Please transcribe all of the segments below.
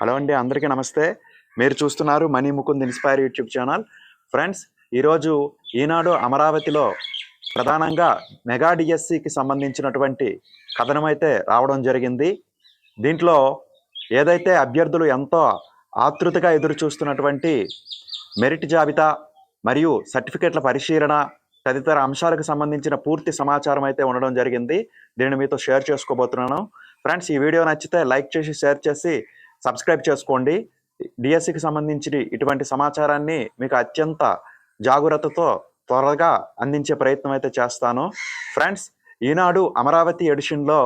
Hello అండి అందరికీ నమస్తే. మీరు చూస్తున్నారు money Mukund inspire YouTube channel. Friends ఈరోజు ఈనాడు అమరావతిలో ప్రధానంగా మెగా డిఎస్సికి సంబంధించినటువంటి కథనం అయితే రావడం జరిగింది. దీంట్లో ఏదైతే అభ్యర్థులు ఎంతో ఆతృతగా ఎదురు చూస్తున్నటువంటి మెరిట్ జాబితా మరియు సర్టిఫికెట్ల పరిశీలన తదితర అంశాలకు సంబంధించిన పూర్తి సమాచారం అయితే ఉండడం జరిగింది. దీనిని మీతో షేర్ చేసుకోబోతున్నాను. ఫ్రెండ్స్ ఈ వీడియో నచ్చితే లైక్ చేసి షేర్ చేసి సబ్స్క్రైబ్ చేసుకోండి. డిఎస్సికి సంబంధించి ఇటువంటి సమాచారాన్ని మీకు అత్యంత జాగ్రత్తతో త్వరగా అందించే ప్రయత్నం అయితే చేస్తాను. ఫ్రెండ్స్ ఈనాడు అమరావతి ఎడిషన్లో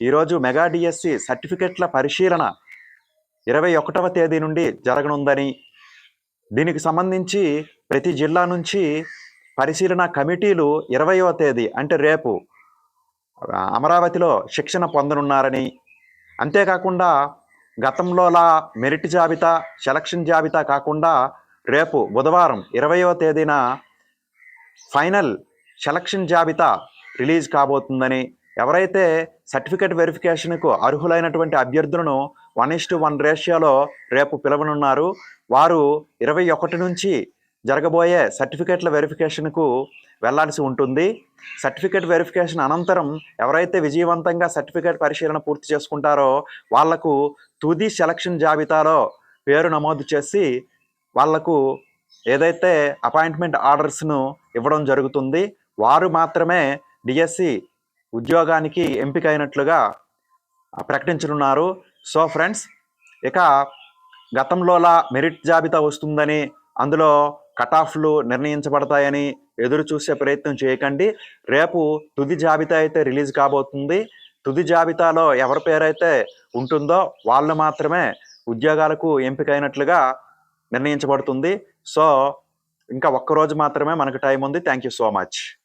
ఈరోజు మెగా డిఎస్సి సర్టిఫికెట్ల పరిశీలన ఇరవై ఒకటవ తేదీ నుండి జరగనుందని దీనికి సంబంధించి ప్రతి జిల్లా నుంచి పరిశీలన కమిటీలు ఇరవయవ తేదీ అంటే రేపు అమరావతిలో శిక్షణ పొందనున్నారని అంతేకాకుండా గతంలోలా మెరిట్ జాబితా సెలక్షన్ జాబితా కాకుండా రేపు బుధవారం ఇరవయో తేదీన ఫైనల్ సెలక్షన్ జాబితా రిలీజ్ కాబోతుందని ఎవరైతే సర్టిఫికేట్ వెరిఫికేషన్కు అర్హులైనటువంటి అభ్యర్థులను వన్ ఇస్ టు వన్ రేషియోలో రేపు పిలవనున్నారు వారు ఇరవై ఒకటి నుంచి జరగబోయే సర్టిఫికేట్ల వెరిఫికేషన్కు వెళ్ళాల్సి ఉంటుంది. సర్టిఫికేట్ వెరిఫికేషన్ అనంతరం ఎవరైతే విజయవంతంగా సర్టిఫికేట్ పరిశీలన పూర్తి చేసుకుంటారో వాళ్ళకు తుది సెలక్షన్ జాబితాలో పేరు నమోదు చేసి వాళ్ళకు ఏదైతే అపాయింట్మెంట్ ఆర్డర్స్ను ఇవ్వడం జరుగుతుంది వారు మాత్రమే డిఎస్సి ఉద్యోగానికి ఎంపికైనట్లుగా ప్రకటించనున్నారు. సో ఫ్రెండ్స్ ఇక గతంలోలా మెరిట్ జాబితా వస్తుందని అందులో కటాఫ్లు నిర్ణయించబడతాయని ఎదురు చూసే ప్రయత్నం చేయకండి. రేపు తుది జాబితా అయితే రిలీజ్ కాబోతుంది. తుది జాబితాలో ఎవరి పేరైతే ఉంటుందో వాళ్ళు మాత్రమే ఉద్యోగాలకు ఎంపికైనట్లుగా నిర్ణయించబడుతుంది. సో ఇంకా ఒక్క రోజు మాత్రమే మనకు టైం ఉంది. Thank you so much.